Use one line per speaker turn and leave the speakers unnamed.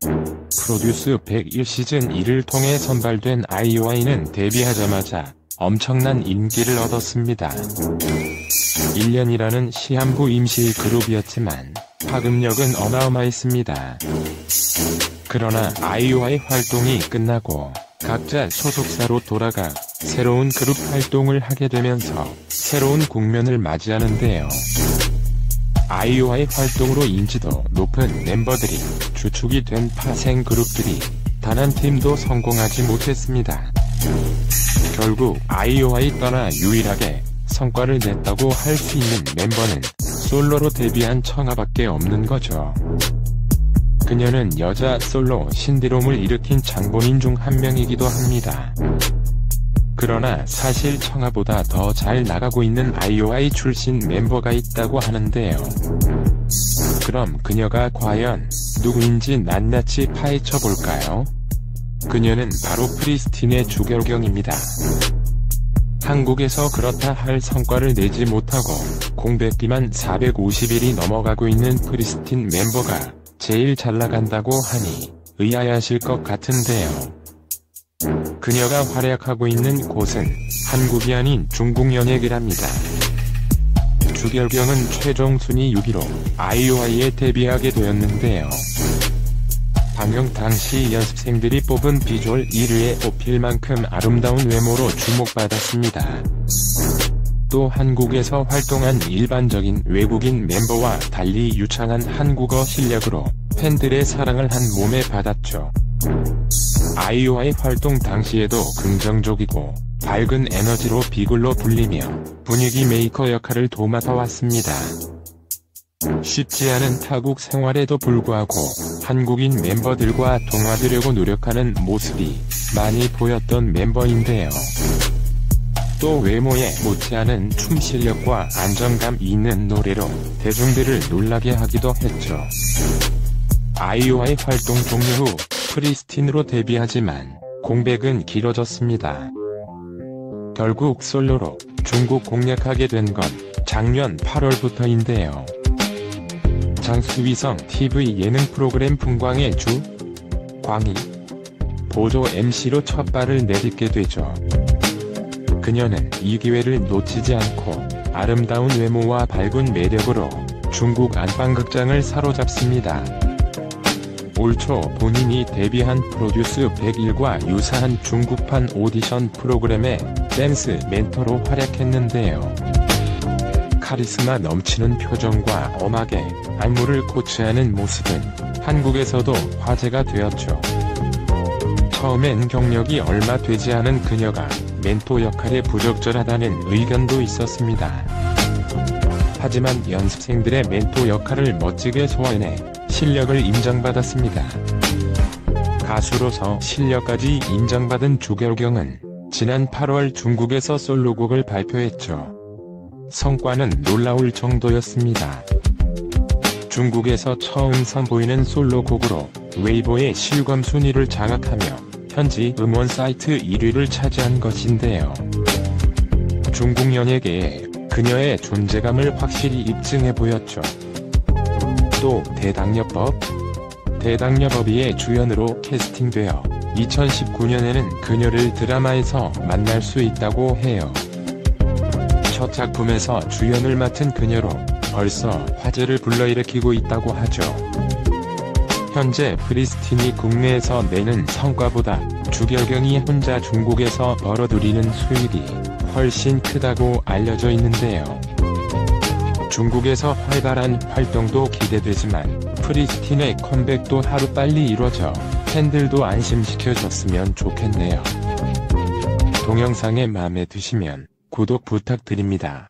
프로듀스 101 시즌 1을 통해 선발된 아이오아이는 데뷔하자마자 엄청난 인기를 얻었습니다. 1년이라는 시한부 임시 그룹이었지만 파급력은 어마어마했습니다. 그러나 아이오아이 활동이 끝나고 각자 소속사로 돌아가 새로운 그룹 활동을 하게 되면서 새로운 국면을 맞이하는데요. 아이오아이 활동으로 인지도 높은 멤버들이 주축이 된 파생 그룹들이 단 한 팀도 성공하지 못했습니다. 결국 아이오아이 떠나 유일하게 성과를 냈다고 할 수 있는 멤버는 솔로로 데뷔한 청아밖에 없는 거죠. 그녀는 여자 솔로 신디롬을 일으킨 장본인 중 한 명이기도 합니다. 그러나 사실 청아보다 더 잘 나가고 있는 아이오아이 출신 멤버가 있다고 하는데요. 그럼 그녀가 과연 누구인지 낱낱이 파헤쳐 볼까요? 그녀는 바로 프리스틴의 주결경입니다. 한국에서 그렇다 할 성과를 내지 못하고 공백기만 450일이 넘어가고 있는 프리스틴 멤버가 제일 잘 나간다고 하니 의아해하실 것 같은데요. 그녀가 활약하고 있는 곳은 한국이 아닌 중국 연예계랍니다. 주결경은 최종 순위 6위로 아이오아이에 데뷔하게 되었는데요. 방영 당시 연습생들이 뽑은 비주얼 1위에 뽑힐 만큼 아름다운 외모로 주목받았습니다. 또 한국에서 활동한 일반적인 외국인 멤버와 달리 유창한 한국어 실력으로 팬들의 사랑을 한 몸에 받았죠. 아이오아이 활동 당시에도 긍정적이고 밝은 에너지로 비글로 불리며 분위기 메이커 역할을 도맡아 왔습니다. 쉽지 않은 타국 생활에도 불구하고 한국인 멤버들과 동화되려고 노력하는 모습이 많이 보였던 멤버인데요. 또 외모에 못지않은 춤 실력과 안정감 있는 노래로 대중들을 놀라게 하기도 했죠. 아이오아이 활동 종료 후 프리스틴으로 데뷔하지만 공백은 길어졌습니다. 결국 솔로로 중국 공략하게 된 건 작년 8월부터인데요. 장수위성 TV 예능 프로그램 풍광의 주, 광희, 보조 MC로 첫 발을 내딛게 되죠. 그녀는 이 기회를 놓치지 않고 아름다운 외모와 밝은 매력으로 중국 안방극장을 사로잡습니다. 올초 본인이 데뷔한 프로듀스 101과 유사한 중국판 오디션 프로그램의 댄스 멘토로 활약했는데요. 카리스마 넘치는 표정과 엄하게 안무를 코치하는 모습은 한국에서도 화제가 되었죠. 처음엔 경력이 얼마 되지 않은 그녀가 멘토 역할에 부적절하다는 의견도 있었습니다. 하지만 연습생들의 멘토 역할을 멋지게 소화해내 실력을 인정받았습니다. 가수로서 실력까지 인정받은 주결경은 지난 8월 중국에서 솔로곡을 발표했죠. 성과는 놀라울 정도였습니다. 중국에서 처음 선보이는 솔로곡으로 웨이보의 실검 순위를 장악하며 현지 음원 사이트 1위를 차지한 것인데요. 중국 연예계에 그녀의 존재감을 확실히 입증해 보였죠. 또 대당여법? 대당여법이의 주연으로 캐스팅되어 2019년에는 그녀를 드라마에서 만날 수 있다고 해요. 첫 작품에서 주연을 맡은 그녀로 벌써 화제를 불러일으키고 있다고 하죠. 현재 프리스틴이 국내에서 내는 성과보다 주결경이 혼자 중국에서 벌어들이는 수익이 훨씬 크다고 알려져 있는데요. 중국에서 활발한 활동도 기대되지만 프리스틴의 컴백도 하루빨리 이뤄져 팬들도 안심시켜줬으면 좋겠네요. 동영상에 마음에 드시면 구독 부탁드립니다.